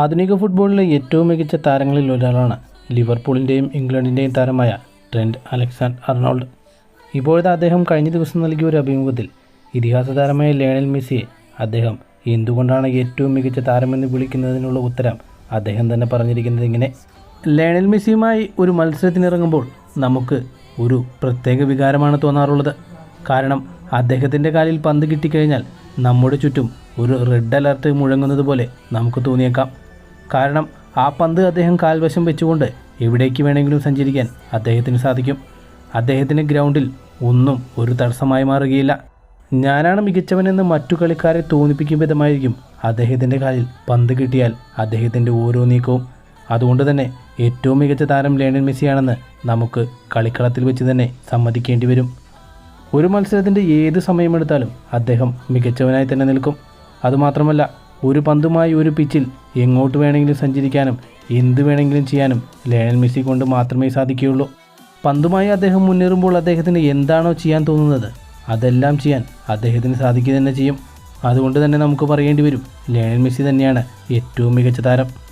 ആധുനിക ഫുട്ബോളിലെ ഏറ്റവും മികച്ച താരങ്ങളിൽ ഒരാളാണ് ലിവർപൂളിന്റെയും ഇംഗ്ലണ്ടിന്റെയും താരമായ ട്രെൻഡ് അലക്സാണ്ടർ അർണോൾഡ്. ഇപ്പോഴത്തെ അദ്ദേഹം കഴിഞ്ഞ ദിവസം നൽകിയ ഒരു അഭിമുഖത്തിൽ ഇതിഹാസ താരമായ ലയണൽ മെസ്സിയെ അദ്ദേഹം എന്തുകൊണ്ടാണ് ഏറ്റവും മികച്ച താരമെന്ന് വിളിക്കുന്നതിനുള്ള ഉത്തരം അദ്ദേഹം തന്നെ പറഞ്ഞിരിക്കുന്നത് ഇങ്ങനെ. ലയണൽ മെസ്സിയുമായി ഒരു മത്സരത്തിനിറങ്ങുമ്പോൾ നമുക്ക് ഒരു പ്രത്യേക വികാരമാണ് തോന്നാറുള്ളത്. കാരണം അദ്ദേഹത്തിന്റെ കാലിൽ പന്ത് കിട്ടിക്കഴിഞ്ഞാൽ നമ്മുടെ ചുറ്റും ഒരു റെഡ് അലർട്ട് മുഴങ്ങുന്നത് പോലെ നമുക്ക് തോന്നിയേക്കാം. കാരണം ആ പന്ത് അദ്ദേഹം കാൽവശം വെച്ചുകൊണ്ട് എവിടേക്ക് വേണമെങ്കിലും സഞ്ചരിക്കാൻ അദ്ദേഹത്തിന് സാധിക്കും. അദ്ദേഹത്തിന് ഗ്രൗണ്ടിൽ ഒന്നും ഒരു തടസ്സമായി മാറുകയില്ല. ഞാനാണ് മികച്ചവനെന്ന് മറ്റു കളിക്കാരെ തോന്നിപ്പിക്കും വിധമായിരിക്കും അദ്ദേഹത്തിന്റെ കാലിൽ പന്ത് കിട്ടിയാൽ അദ്ദേഹത്തിന്റെ ഓരോ നീക്കവും. അതുകൊണ്ട് തന്നെ ഏറ്റവും മികച്ച താരം ലയണൽ മെസ്സിയാണെന്ന് നമുക്ക് കളിക്കളത്തിൽ വെച്ച് തന്നെ സമ്മതിക്കേണ്ടി വരും. ഒരു മത്സരത്തിന്റെ ഏത് സമയമെടുത്താലും അദ്ദേഹം മികച്ചവനായി തന്നെ നിൽക്കും. അതുമാത്രമല്ല ഒരു പന്തുമായി ഒരു പിച്ചിൽ എങ്ങോട്ട് വേണമെങ്കിലും സഞ്ചരിക്കാനും എന്ത് വേണമെങ്കിലും ചെയ്യാനും ലയണൽ മെസ്സി കൊണ്ട് മാത്രമേ സാധിക്കുകയുള്ളൂ. പന്തുമായി അദ്ദേഹം മുന്നേറുമ്പോൾ അദ്ദേഹത്തിന് എന്താണോ ചെയ്യാൻ തോന്നുന്നത് അതെല്ലാം ചെയ്യാൻ അദ്ദേഹത്തിന് സാധിക്കുക തന്നെ ചെയ്യും. അതുകൊണ്ട് തന്നെ നമുക്ക് പറയേണ്ടി വരും ലയണൽ മെസ്സി തന്നെയാണ് ഏറ്റവും മികച്ച താരം.